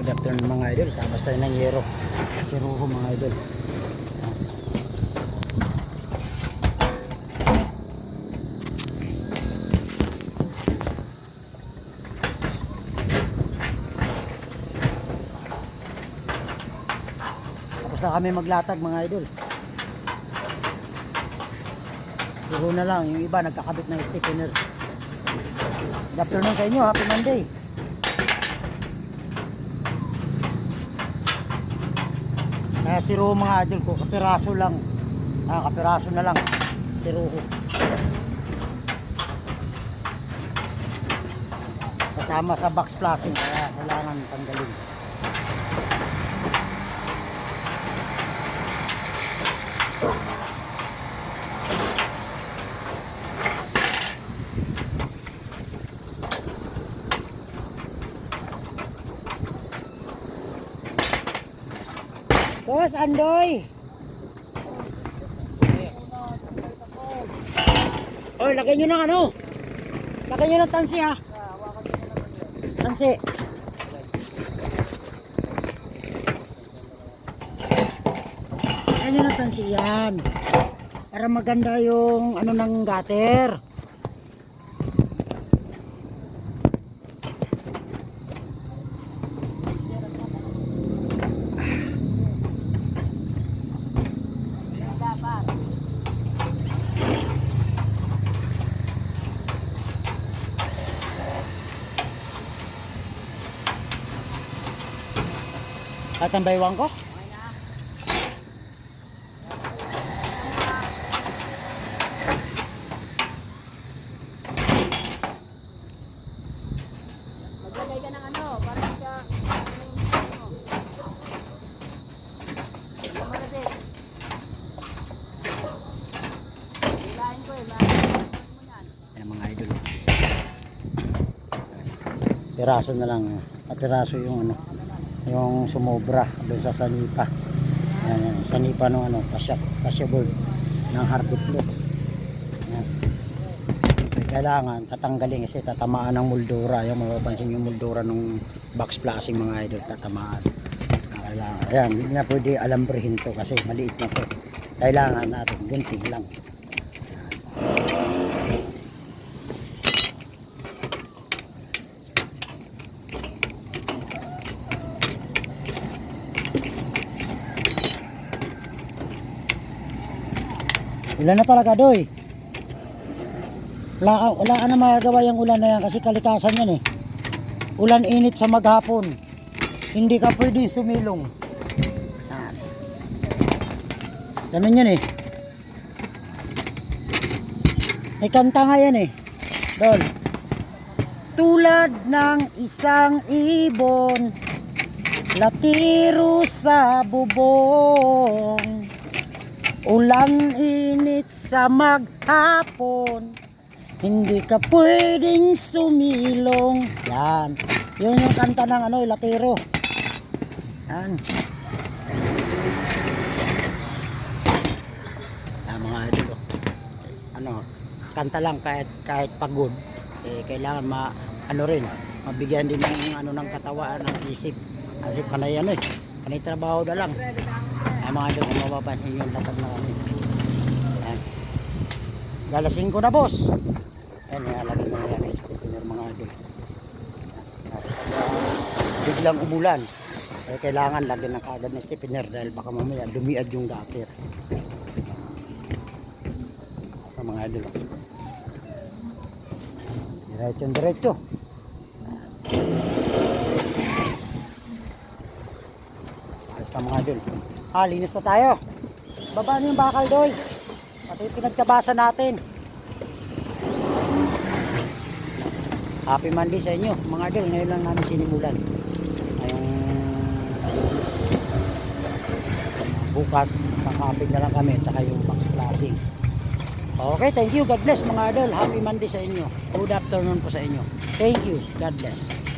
Good afternoon mga idol. Tapos tayo ng yero. Si Ruho mga idol. Tapos na kami maglatag mga idol. Ruho na lang. Yung iba nagkakabit ng stiffener. Good afternoon sa inyo. Happy Monday. Kaya si Ruho mga idol ko, kapiraso lang. Ah, kapiraso na lang. Si Ruho. Kasama sa box plasing, kaya kailangan Boss, Andoy! Oy, lagay nyo ng ano? Lagay nyo ng tansi ha. Tansi. Lagay nyo ng tansi yan. Para maganda yung ano ng gutter. At ang baywang ko? Maglagay ka ng ano, para siya, ano, Yung malasin. Hilahin ko eh, ma- mo yan. Ayan mga idol. Piraso na lang. ah. Piraso yung ano, yung sumobra doon sa sanipa. Ayan, yan, sanipa ng ano, kasya, kasya ng hardwood blocks. Kailangan tatanggalin kasi tatamaan ng moldura. Yung mapapansin yung moldura ng box flashing mga idol, tatamaan. Kailangan. Ayan, hindi na pwede alambrihin to kasi maliit na to. Kailangan natin, gunting lang. Ulan na talaga, Doy. Wala, ka- wala na magagawa yung ulan na yan kasi kalikasan yan eh. Ulan init sa maghapon. Hindi ka pwede sumilong. Ganun yan eh. May kanta nga yan eh. Dol. Tulad ng isang ibon, latiro sa bubong. Ulan init sa maghapon. Hindi ka pwedeng sumilong. Yan. Yun yung kanta ng ano, latero Yan. Yan mga idol oh. Ano, kanta lang kahit, kahit pagod. Eh, Kailangan ma, ano rin Mabigyan din ng ano ng katawan ng isip. Kasi panay ano eh. Panay trabaho na lang ay mga idol, kung mapapansin yung lapag na kami. Ayan. Galasing ko na boss. Ayan, may alagay na yan stiffener mga idol. Biglang umulan. Eh, kailangan lagyan ng kagad ng stiffener dahil baka mamaya lumiad yung gutter. Ito mga idol. Diretso diretso. Na mga idol. Ah, linis na tayo. Baba na yung bakal doy. Pati yung pinagkabasa natin. Happy Monday sa inyo. Mga idol, ngayon lang namin sinimulan. Ngayong bukas, kakapig na lang kami. Tsaka yung box flashing. Okay, thank you. God bless mga idol. Happy Monday sa inyo. Good afternoon po sa inyo. Thank you. God bless.